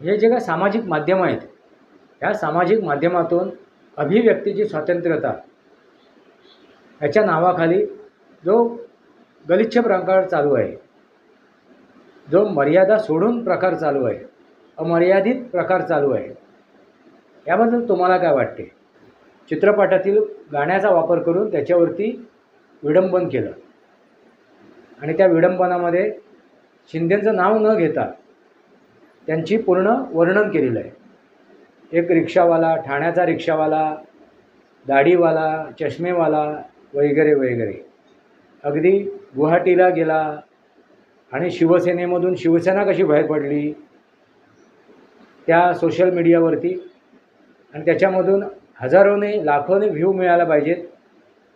हे जे काय सामाजिक माध्यमं आहेत ह्या सामाजिक माध्यमातून अभिव्यक्तीची स्वातंत्र्यता ह्याच्या नावाखाली जो गलिच्छ प्रकार चालू आहे जो मर्यादा सोडून प्रकार चालू आहे अमर्यादित प्रकार चालू आहे याबद्दल तुम्हाला काय वाटते? चित्रपटातील गाण्याचा वापर करून त्याच्यावरती विडंबन केलं. आणि त्या विडंबनामध्ये शिंदेचं नाव न घेता त्यांची पूर्ण वर्णन केलेलं आहे. एक रिक्षावाला ठाण्याचा रिक्षावाला दाढीवाला चष्मेवाला वगैरे वगैरे. अगदी गुवाहाटीला गेला आणि शिवसेनेमधून शिवसेना कशी बाहेर पडली त्या सोशल मीडियावरती आणि त्याच्यामधून हजारोने लाखोने व्ह्यू मिळायला पाहिजेत.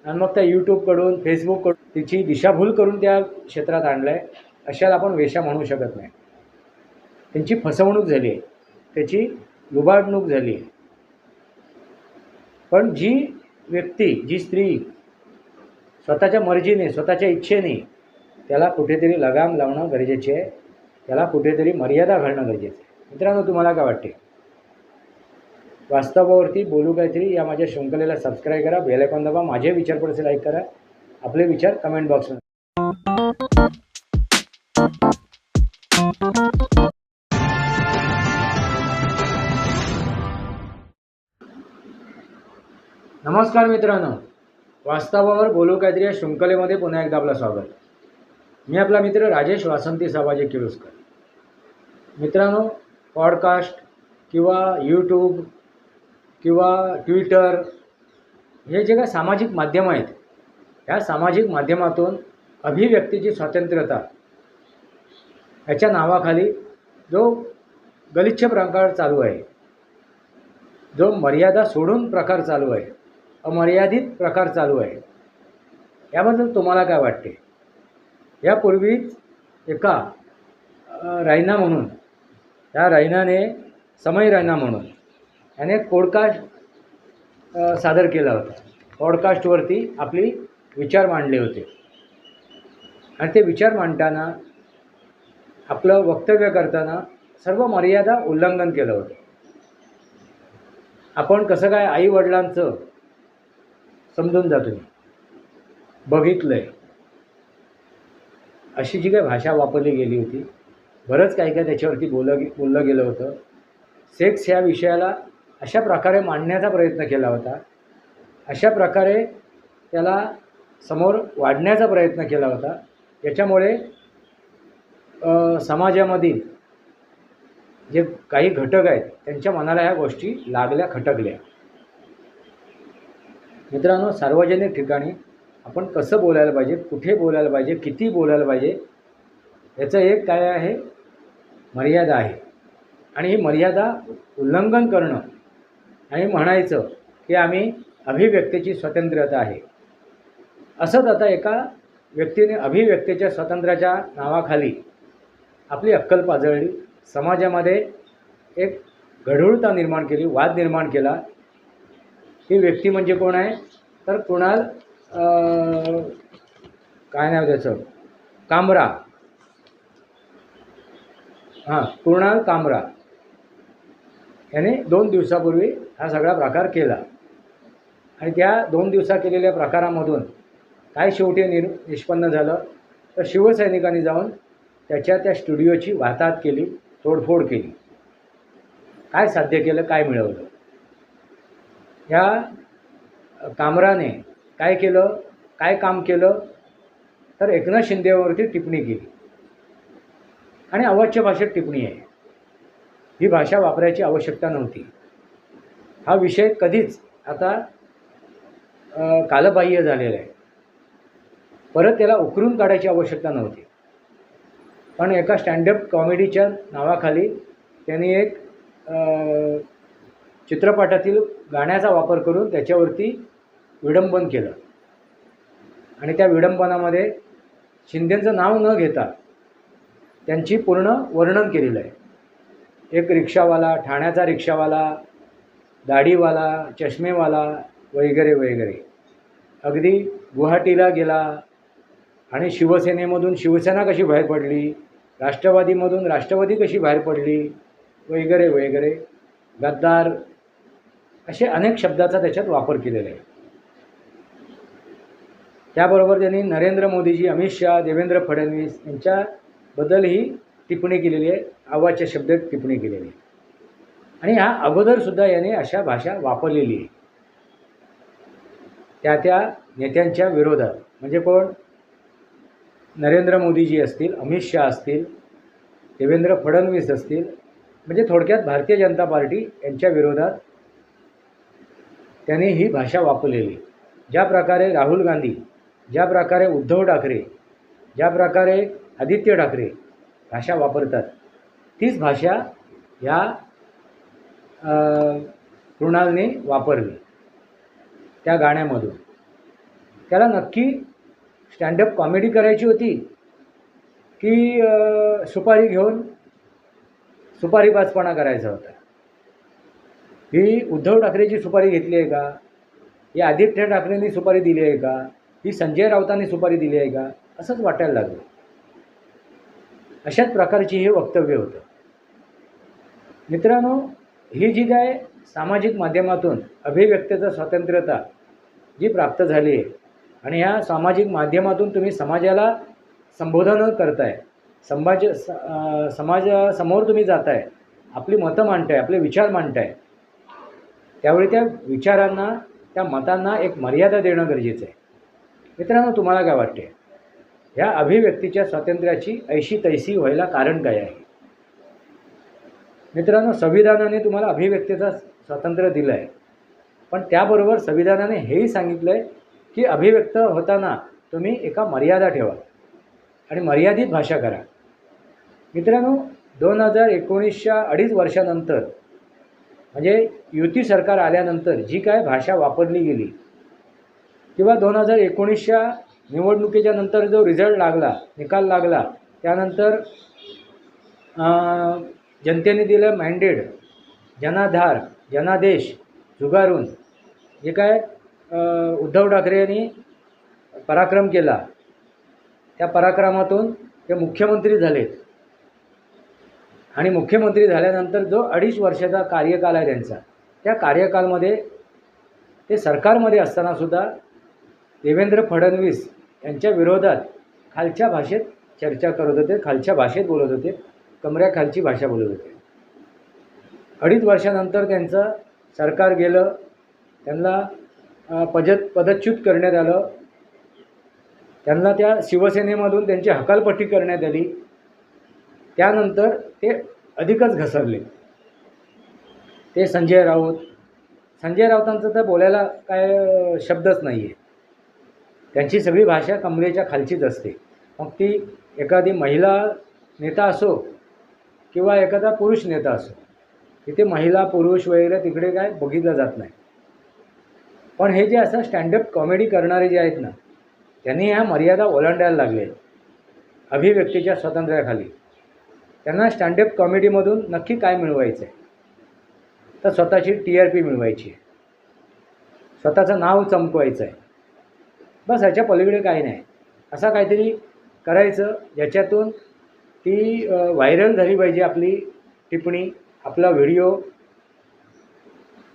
आणि मग त्या यूट्यूबकडून फेसबुककडून तिची दिशाभूल करून त्या क्षेत्रात आणलं आहे अशाला आपण वेशा म्हणू शकत नाही. त्यांची फसवणूक झाली आहे. त्याची लुबाडणूक झाली आहे. पण जी व्यक्ती जी स्त्री स्वतःच्या मर्जीने स्वतःच्या इच्छेने त्याला कुठेतरी लगाम लावणं गरजेचे आहे. त्याला कुठेतरी मर्यादा घालणं गरजेचं आहे. मित्रांनो तुम्हाला काय वाटते? वास्तवावरती बोलू काहीतरी या माझ्या शृंखलेला सबस्क्राईब करा बेलायकॉन दाबा माझे विचार पडसे लाईक करा. आपले विचार कमेंट बॉक्समध्ये नमस्कार मित्रांनो. वास्तवावर बोलू काहीतरी या शृंखलेमध्ये पुन्हा एकदा आपलं स्वागत. मी आपला मित्र राजेश वासंती साबाजी किळुसकर मित्रांनो पॉडकास्ट किंवा यूट्यूब किंवा ट्विटर हे जे काय सामाजिक माध्यमं आहेत ह्या सामाजिक माध्यमातून अभिव्यक्तीची स्वातंत्र्यता याच्या नावाखाली जो गलिच्छ प्रकार चालू आहे जो मर्यादा सोडून प्रकार चालू आहे अमर्यादित प्रकार चालू आहे याबद्दल तुम्हाला काय वाटते? यापूर्वीच एका रायना म्हणून या रायनाने समय रायना म्हणून याने पॉडकास्ट सादर केला होता. पॉडकास्टवरती आपली विचार मांडले होते. आणि ते विचार मांडताना आपलं वक्तव्य करताना सर्व मर्यादा उल्लंघन केलं होतं. आपण कसं काय आईवडिलांचं समजून जा तुम्ही. बघितलं आहे अशी जी काही भाषा वापरली गेली होती बरंच काही काय त्याच्यावरती बोललं बोललं गेलं होतं. सेक्स ह्या विषयाला अशा प्रकारे मांडण्याचा प्रयत्न केला होता. अशा प्रकारे त्याला समोर वाढण्याचा प्रयत्न केला होता. याच्यामुळे समाजामधील जे काही घटक आहेत त्यांच्या मनाला ह्या गोष्टी लागल्या खटकल्या. मित्रांनो सार्वजनिक ठिकाणी आपण कसं बोलायला पाहिजे कुठे बोलायला पाहिजे किती बोलायला पाहिजे याचं एक काय आहे? मर्यादा आहे. आणि ही मर्यादा उल्लंघन करणं आणि म्हणायचं की आम्ही अभिव्यक्तीची स्वतंत्रता आहे. असंच आता एका व्यक्तीने अभिव्यक्तीच्या स्वातंत्र्याच्या नावाखाली आपली अक्कल पाजळली. समाजामध्ये एक गढूळता निर्माण केली वाद निर्माण केला. ही व्यक्ती म्हणजे कोण आहे? तर कुणाल काय नाव त्याचं? कामरा. हां कुणाल कामरा. याने दोन दिवसापूर्वी हा सगळा प्रकार केला. आणि त्या दोन दिवसा केलेल्या प्रकारामधून काय शेवटी निर निष्पन्न झालं? तर शिवसैनिकांनी जाऊन त्याच्या त्या स्टुडिओची वाहतात केली तोडफोड केली. काय साध्य केलं? काय मिळवलं? ह्या कामराने काय केलं काय काम केलं तर एकनाथ शिंदेवरती टिप्पणी केली. आणि अवाच्य भाषेत टिप्पणी आहे. ही भाषा वापरायची आवश्यकता नव्हती. हा विषय कधीच आता कालबाह्य झालेला आहे. परत त्याला उकरून काढायची आवश्यकता नव्हती. पण एका स्टँडअप कॉमेडीच्या नावाखाली त्यांनी एक चित्रपटातील गाण्याचा वापर करून त्याच्यावरती विडंबन केलं. आणि त्या विडंबनामध्ये शिंदेंचं नाव न घेता त्यांची पूर्ण वर्णन केलेलं आहे. एक रिक्षावाला ठाण्याचा रिक्षावाला दाढीवाला चष्मेवाला वगैरे वगैरे. अगदी गुवाहाटीला गेला आणि शिवसेनेमधून शिवसेना कशी बाहेर पडली राष्ट्रवादीमधून राष्ट्रवादी कशी बाहेर पडली वगैरे वगैरे. गद्दार असे अनेक शब्दाचा त्याच्यात वापर केलेला आहे. त्याबरोबर त्यांनी नरेंद्र मोदीजी अमित शहा देवेंद्र फडणवीस यांच्याबद्दलही टिप्पणी केलेली आहे. आवाच्या शब्दात टिप्पणी केलेली आहे. आणि ह्या अगोदरसुद्धा याने अशा भाषा वापरलेली आहे. त्या त्या नेत्यांच्या विरोधात. म्हणजे कोण? नरेंद्र मोदीजी असतील अमित शहा असतील देवेंद्र फडणवीस असतील म्हणजे थोडक्यात भारतीय जनता पार्टी यांच्या विरोधात त्याने ही भाषा वापरलेली. ज्या प्रकारे राहुल गांधी ज्या प्रकारे उद्धव ठाकरे ज्या प्रकारे आदित्य ठाकरे भाषा वापरतात तीच भाषा ह्या कृणालने वापरली त्या गाण्यामधून. त्याला नक्की स्टँडअप कॉमेडी करायची होती की सुपारी घेऊन सुपारीबाजपणा करायचा होता? ही उद्धव ठाकरेची सुपारी घेतली आहे का? ही आदित्य ठाकरेंनी सुपारी दिली आहे का? ही संजय राऊतांनी सुपारी दिली आहे का? असंच वाटायला लागलं. अशाच प्रकारची हे वक्तव्य होतं. मित्रांनो ही जी काय सामाजिक माध्यमातून अभिव्यक्तीचं स्वातंत्र्यता जी प्राप्त झाली आहे आणि ह्या सामाजिक माध्यमातून तुम्ही समाजाला संबोधन करताय समाज स समाजासमोर तुम्ही जाताय आपली मतं मांडताय आपले विचार मांडताय त्यावेळी त्या विचारांना त्या मतांना एक मर्यादा देणं गरजेचं आहे. मित्रांनो तुम्हाला काय वाटते ह्या अभिव्यक्तीच्या स्वातंत्र्याची ऐशी तैसी व्हायला कारण काय आहे? मित्रांनो संविधानाने तुम्हाला अभिव्यक्तीचा स्वातंत्र्य दिलं आहे पण त्याबरोबर संविधानाने हेही सांगितलं आहे की अभिव्यक्त होताना तुम्ही एका मर्यादा ठेवा आणि मर्यादित भाषा करा. मित्रांनो दोन हजार एकोणीसच्या अडीच वर्षानंतर म्हणजे युती सरकार आल्यानंतर जी काय भाषा वापरली गेली किंवा दोन हजार एकोणीसच्या निवडणुकीच्या नंतर जो रिझल्ट लागला निकाल लागला त्यानंतर जनतेने दिलं मँडेड जनाधार जनादेश झुगारून जे काय उद्धव ठाकरे यांनी पराक्रम केला त्या पराक्रमातून ते मुख्यमंत्री झालेत. आणि मुख्यमंत्री झाल्यानंतर जो अडीच वर्षाचा कार्यकाल आहे त्यांचा त्या कार्यकालमध्ये ते सरकारमध्ये असतानासुद्धा देवेंद्र फडणवीस यांच्या विरोधात खालच्या भाषेत चर्चा करत होते खालच्या भाषेत बोलत होते कमऱ्याखालची भाषा बोलत होते. अडीच वर्षानंतर त्यांचं सरकार गेलं त्यांना पजत पदच्युत करण्यात आलं त्यांना त्या शिवसेनेमधून त्यांची हकालपट्टी करण्यात आली. त्यानंतर ते अधिकच घसरले. ते संजय राऊत. संजय राऊतांचं तर बोलायला काय शब्दच नाही आहे त्यांची सगळी भाषा कमरेच्या खालचीच असते. मग ती एखादी महिला नेता असो किंवा एखादा पुरुष नेता असो तिथे महिला पुरुष वगैरे तिकडे काय बघितलं जात नाही. पण हे जे असं स्टँडअप कॉमेडी करणारे जे आहेत ना त्यांनी ह्या मर्यादा ओलांडायला लागले. अभिव्यक्तीच्या स्वातंत्र्याखाली. त्यांना स्टँडअप कॉमेडीमधून नक्की काय मिळवायचं आहे तर स्वतःची टी आर पी मिळवायची आहे. स्वतःचं नाव चमकवायचं आहे बस ह्याच्या पलीकडे काही नाही. असा काहीतरी करायचं ज्याच्यातून ती व्हायरल झाली पाहिजे आपली टिप्पणी आपला व्हिडिओ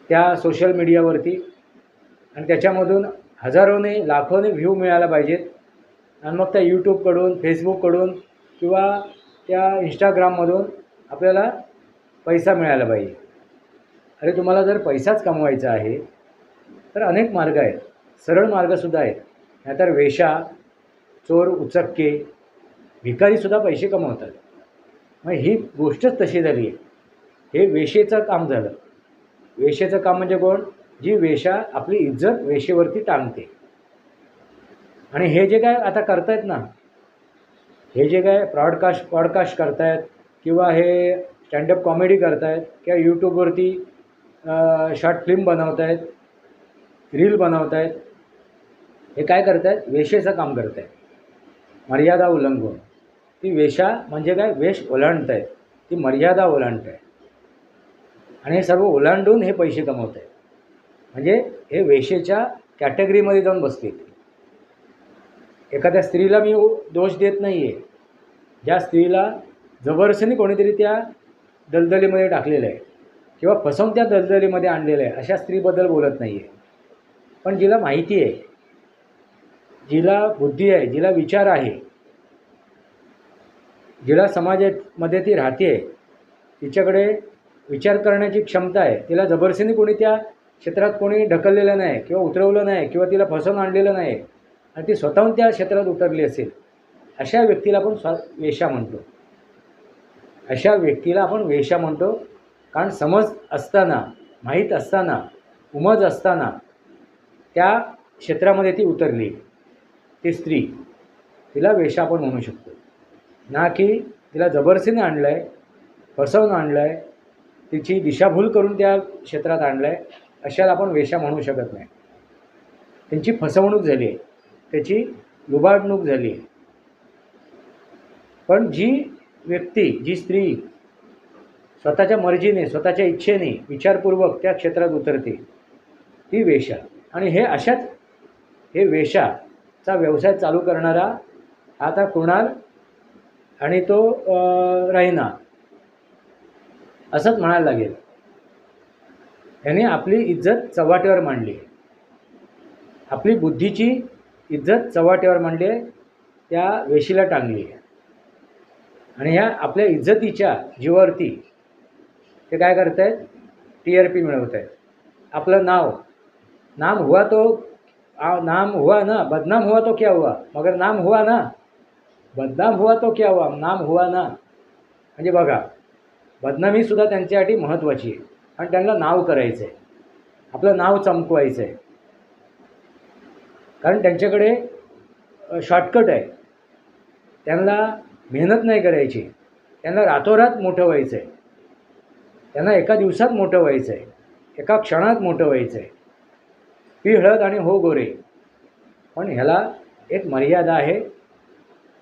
त्या सोशल मीडियावरती. आणि त्याच्यामधून हजारोने लाखोने व्ह्यू मिळायला पाहिजेत. आणि मग त्या यूट्यूबकडून फेसबुककडून किंवा त्या इंस्टाग्राममधून आपल्याला पैसा मिळायला पाहिजे. अरे तुम्हाला जर पैसाच कमवायचा आहे तर अनेक मार्ग आहेत. सरळ मार्गसुद्धा आहेत. नाहीतर वेशा चोर उचक्के भिकारीसुद्धा पैसे कमवतात. मग ही गोष्टच तशी झाली आहे. हे वेशेचं काम झालं. वेशेचं काम म्हणजे कोण? जी वेशा आपली इज्जत वेशेवरती टांगते. आणि हे जे काय आता करतायत ना हे जे काय प्रॉडकास्ट पॉडकास्ट करतायत किंवा हे स्टँडअप कॉमेडी करतायत किंवा यूट्यूबवरती शॉर्ट फिल्म बनवत आहेत रील बनवत आहेत हे काय करतायत? वेशेचं काम करत आहेत मर्यादा उल्लंघन. ती वेशा म्हणजे काय? वेश ओलांडत आहेत ती मर्यादा ओलांडत आहे आणि हे सर्व ओलांडून हे पैसे कमवत आहेत म्हणजे हे वेशेच्या कॅटेगरीमध्ये जाऊन बसतील एखाद्या स्त्रीला मी दोष देत नाही आहे ज्या स्त्रीला जबरदस्तीने कोणीतरी त्या दलदलीमध्ये टाकलेलं आहे किंवा फसवून त्या दलदलीमध्ये आणलेलं आहे अशा स्त्रीबद्दल बोलत नाही आहे पण जिला माहिती आहे जिला बुद्धी आहे जिला विचार आहे जिला समाजामध्ये ती राहते आहे तिच्याकडे विचार करण्याची क्षमता आहे तिला जबरदस्तीने कोणी त्या क्षेत्रात कोणी ढकललेलं नाही किंवा उतरवलं नाही किंवा तिला फसवून आणलेलं नाही आणि ती स्वतःहून त्या क्षेत्रात उतरली असेल अशा व्यक्तीला आपण स्वा वेशा म्हणतो. अशा व्यक्तीला आपण वेशा म्हणतो. कारण समज असताना माहीत असताना उमज असताना त्या क्षेत्रामध्ये ती उतरली. ती स्त्री तिला वेशा आपण म्हणू शकतो. ना की तिला जबरदस्तीने आणलं आहे फसवून आणलं आहे तिची दिशाभूल करून त्या क्षेत्रात आणलं आहे अशाला आपण वेशा म्हणू शकत नाही. त्यांची फसवणूक झाली आहे. त्याची लुबाडणूक झाली. आहे पण जी व्यक्ती जी स्त्री स्वतःच्या मर्जीने स्वतःच्या इच्छेने विचारपूर्वक त्या क्षेत्रात उतरते ती वेशा आणि हे अशाच हे वेशाचा व्यवसाय चालू करणारा आता कुणाल आणि तो अं, राहिना. असंच म्हणायला लागेल. याने आपली इज्जत चव्हाट्यावर मांडली. आपली बुद्धीची इज्जत चव्हाट्यावर मांडली आहे त्या वेशीला टांगली आहे. आणि ह्या आपल्या इज्जतीच्या जीवावरती ते काय करत आहेत टी आर पी मिळवत आहेत आपलं नाव नाम हुआ तो आ, नाम हुआ ना बदनाम हुआ तो क्या हुआ? मगर नाम हुआ ना बदनाम हुआ तो क्या हुआ? नाम हुआ ना. म्हणजे बघा बदनामीसुद्धा त्यांच्यासाठी महत्त्वाची आहे. आणि त्यांना नाव करायचं आहे आपलं नाव चमकवायचं आहे कारण त्यांच्याकडे शॉर्टकट आहे. त्यांना मेहनत नाही करायची. त्यांना रातोरात मोठं व्हायचं आहे त्यांना एका दिवसात मोठं व्हायचं आहे एका क्षणात मोठं व्हायचं आहे पी हळद आणि हो गोरे. पण ह्याला एक मर्यादा आहे.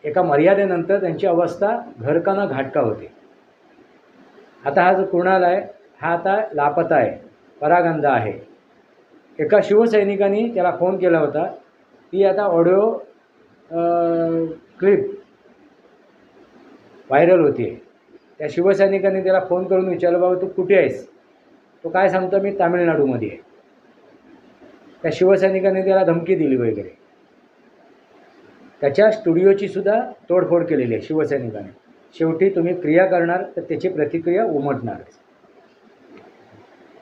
एका मर्यादेनंतर त्यांची अवस्था घरकाना घाटका होते. आता हा जो कुणाल आहे हा आता लापता आहे. परागंदा आहे. एका शिवसैनिकांनी त्याला फोन केला होता. ती आता ऑडिओ क्लिप व्हायरल होती. त्या शिवसैनिकांनी त्याला फोन करून विचारलं बाबा तू कुठे आहेस? तो काय सांगतो मी तामिळनाडूमध्ये आहे. त्या शिवसैनिकांनी त्याला धमकी दिली वगैरे. त्याच्या स्टुडिओची सुद्धा तोडफोड केलेली आहे शिवसैनिकाने. शेवटी तुम्ही क्रिया करणार तर त्याची प्रतिक्रिया उमटणार.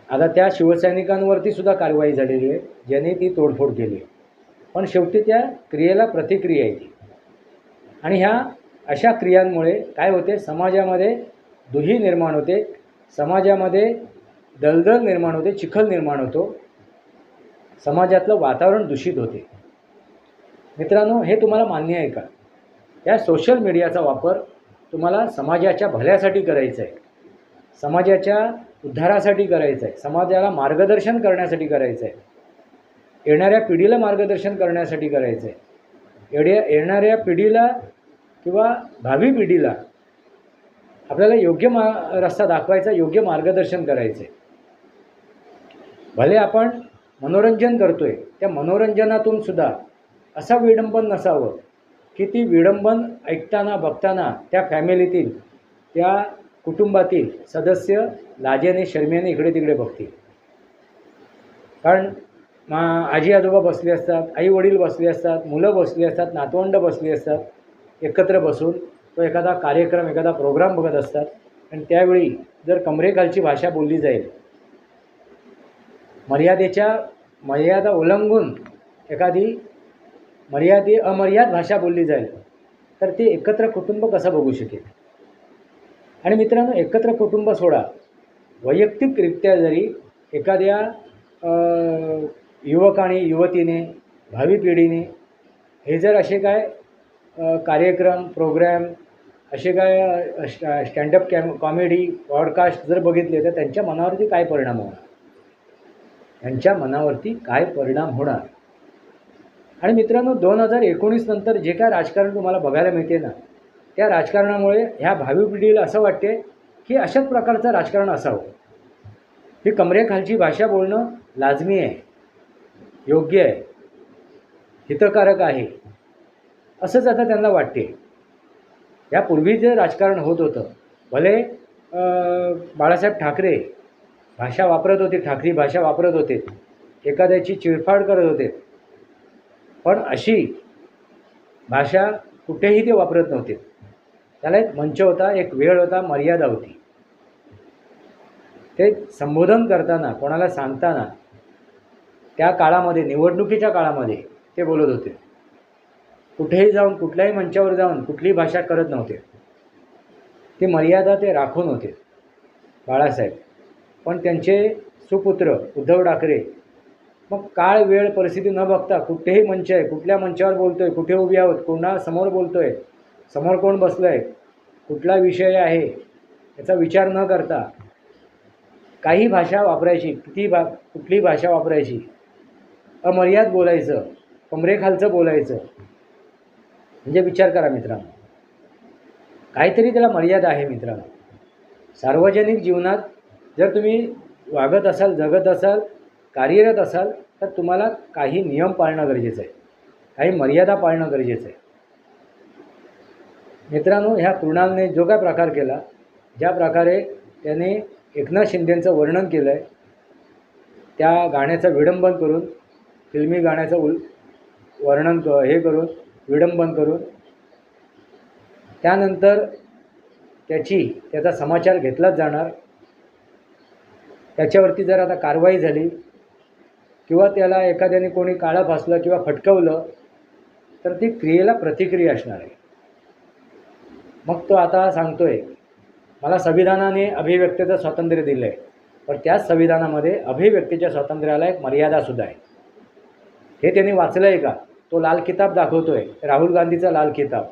आता त्या शिवसैनिकांवरती सुद्धा कारवाई झालेली आहे ज्याने ती तोडफोड केली आहे. पण शेवटी त्या क्रियेला प्रतिक्रिया येते आणि ह्या अशा क्रियांमुळे काय होते? समाजामध्ये दुही निर्माण होते. समाजामध्ये दलदल निर्माण होते चिखल निर्माण होतो. समाजातलं वातावरण दूषित होते. मित्रांनो हे तुम्हाला मान्य आहे का? या सोशल मीडियाचा वापर तुम्हाला समाजाच्या भल्यासाठी करायचा आहे. समाजाच्या उद्धारासाठी करायचं आहे. समाजाला मार्गदर्शन करण्यासाठी करायचं आहे. येणाऱ्या पिढीला मार्गदर्शन करण्यासाठी करायचं आहे येड्या येणाऱ्या पिढीला किंवा भावी पिढीला आपल्याला योग्य मा रस्ता दाखवायचा योग्य मार्गदर्शन करायचं आहे भले आपण मनोरंजन करतो आहे त्या मनोरंजनातून सुद्धा असा विडंबन नसावं की ती विडंबन ऐकताना बघताना त्या फॅमिलीतील त्या कुटुंबातील सदस्य लाजेने शर्मेने इकडे तिकडे बघतील. कारण मा आजी आजोबा बसले असतात आई वडील बसले असतात मुलं बसली असतात नातवंड बसली असतात एकत्र बसून तो एखादा कार्यक्रम एखादा प्रोग्राम बघत असतात. आणि त्यावेळी जर कमरेखालची भाषा बोलली जाईल मर्यादेच्या मर्यादा ओलांघून एखादी मर्यादे अमर्याद भाषा बोलली जाईल तर ते एकत्र कुटुंब कसं बघू शकेल? आणि मित्रांनो एकत्र कुटुंब सोडा. वैयक्तिकरित्या जरी एखाद्या युवक आणि युवतीने भावी पिढीने हे जर असे काय कार्यक्रम प्रोग्रॅम असे काय अ, स्टँडअप कॅम कॉमेडी पॉडकास्ट जर बघितले तर त्यांच्या मनावरती काय परिणाम होणार? त्यांच्या मनावरती काय परिणाम होणार? आणि मित्रांनो दोन हजार एकोणीस नंतर जे काय राजकारण तुम्हाला बघायला मिळते ना त्या राजकारणामुळे ह्या भावी पिढीला असं वाटते की अशाच प्रकारचं राजकारण असावं. ही कमरेखालची भाषा बोलणं लाजमी आहे. योग्य आहे. हितकारक आहे. असंच आता त्यांना वाटते. यापूर्वी जे राजकारण होत होतं भले बाळासाहेब ठाकरे भाषा वापरत होते ठाकरी भाषा वापरत होते एखाद्याची चिडफाड करत होते पण अशी भाषा कुठेही ते वापरत नव्हते. त्याला एक मंच होता एक वेळ होता मर्यादा होती. ते संबोधन करताना कोणाला सांगताना त्या काळामध्ये निवडणुकीच्या काळामध्ये ते बोलत होते. कुठेही जाऊन कुठल्याही मंचावर जाऊन कुठलीही भाषा करत नव्हते. ती मर्यादा ते राखून होते बाळासाहेब. पण त्यांचे सुपुत्र उद्धव ठाकरे मग काळ वेळ परिस्थिती न बघता कुठेही मंच आहे कुठल्या मंचावर बोलतो आहे कुठे उभी आहोत कोणा समोर बोलतो आहे समोर कोण बसलं आहे कुठला विषय आहे याचा विचार न करता काही भाषा वापरायची किती भा कुठली भाषा वापरायची अमर्याद बोलायचं कमरेखालचं बोलायचं म्हणजे विचार करा मित्रांनो. काहीतरी त्याला मर्यादा आहे मित्रांनो. सार्वजनिक जीवनात जर तुम्ही वागत असाल जगत असाल कार्यरत असाल तर तुम्हाला काही नियम पाळणं गरजेचं आहे. काही मर्यादा पाळणं गरजेचं आहे. मित्रांनो ह्या कृणालने जो काय प्रकार केला ज्या प्रकारे त्याने एकनाथ शिंदेंचं वर्णन केलं आहे त्या गाण्याचं विडंबन करून फिल्मी गाण्याचं उल वर्णन क हे करून विडंबन करून त्यानंतर त्याची त्याचा समाचार घेतलाच जाणार. त्याच्यावरती जर आता कारवाई झाली किंवा त्याला एखाद्याने कोणी काळं फासलं किंवा फटकवलं तर ती क्रियेला प्रतिक्रिया असणार आहे. मग तो आता सांगतोय मला संविधानाने अभिव्यक्तीचं स्वातंत्र्य दिलं आहे पण त्याच संविधानामध्ये अभिव्यक्तीच्या स्वातंत्र्याला एक मर्यादासुद्धा आहे. हे त्यांनी वाचलं आहे का? तो लाल किताब दाखवतो आहे राहुल गांधीचा लाल किताब.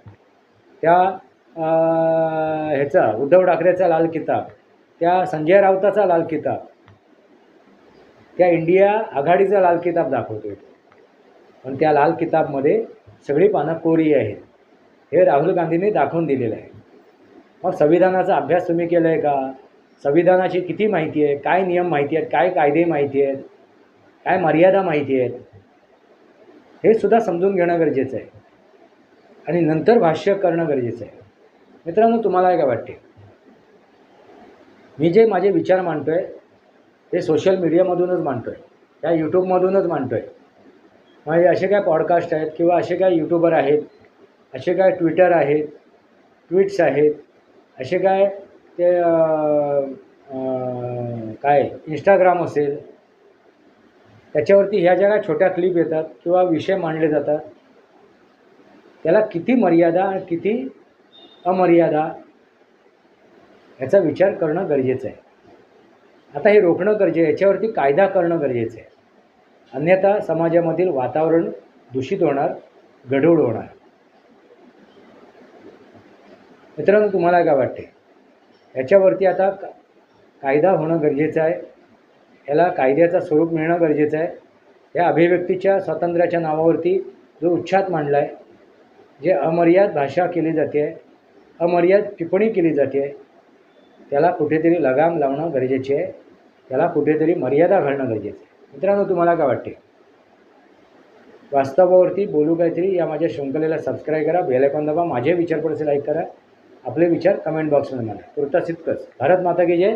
त्या ह्याचा उद्धव ठाकरेचा लाल किताब. त्या संजय राऊताचा लाल किताब. त्या इंडिया आघाडीचा लाल किताब दाखवतो आहे पण त्या लाल किताबमध्ये सगळी पानं कोरी आहेत. हे राहुल गांधींनी दाखवून दिलेलं आहे. मग संविधानाचा अभ्यास तुम्ही केला आहे का? संविधानाची किती माहिती आहे? काय नियम माहिती आहेत? काय कायदे माहिती आहेत? काय मर्यादा माहिती आहेत? हे सुद्धा समजून घेणं गरजेचं आहे. आणि नंतर भाष्य करणं गरजेचं आहे. मित्रांनो तुम्हाला काय वाटते? मी जे माझे विचार मांडतो आहे ते सोशल मीडियामधूनच मांडतो आहे त्या यूट्यूबमधूनच मांडतो आहे म्हणजे असे काय पॉडकास्ट आहेत किंवा असे काय यूट्यूबर आहेत असे काय ट्विटर आहेत ट्विट्स आहेत असे काय ते काय इंस्टाग्राम असेल त्याच्यावरती ह्या ज्या काय छोट्या क्लिप येतात किंवा विषय मांडले जातात त्याला किती मर्यादा आणि किती अमर्यादा याचा विचार करणं गरजेचं आहे. आता हे रोखणं गरजे याच्यावरती कायदा करणं गरजेचं आहे. अन्यथा समाजामधील वातावरण दूषित होणार गढूळ होणार. मित्रांनो तुम्हाला काय वाटते? याच्यावरती आता का कायदा होणं गरजेचं आहे. याला कायद्याचं स्वरूप मिळणं गरजेचं आहे. या अभिव्यक्तीच्या स्वातंत्र्याच्या नावावरती जो उच्छाद मांडला आहे जे अमर्याद भाषा केली जाते आहे अमर्याद टिप्पणी केली जाते आहे त्याला कुठेतरी लगाम लावणं गरजेचे आहे. त्याला कुठेतरी मर्यादा घालणं गरजेचं आहे. मित्रांनो तुम्हाला काय वाटते? वास्तवावरती बोलू काहीतरी या माझ्या शृंखलेला सबस्क्राईब करा बेलायकॉन दाबा माझे विचार पडसे लाईक करा आपले विचार कमेंट बॉक्समध्ये मला तुर्तास इतकंच भारत माता की जय.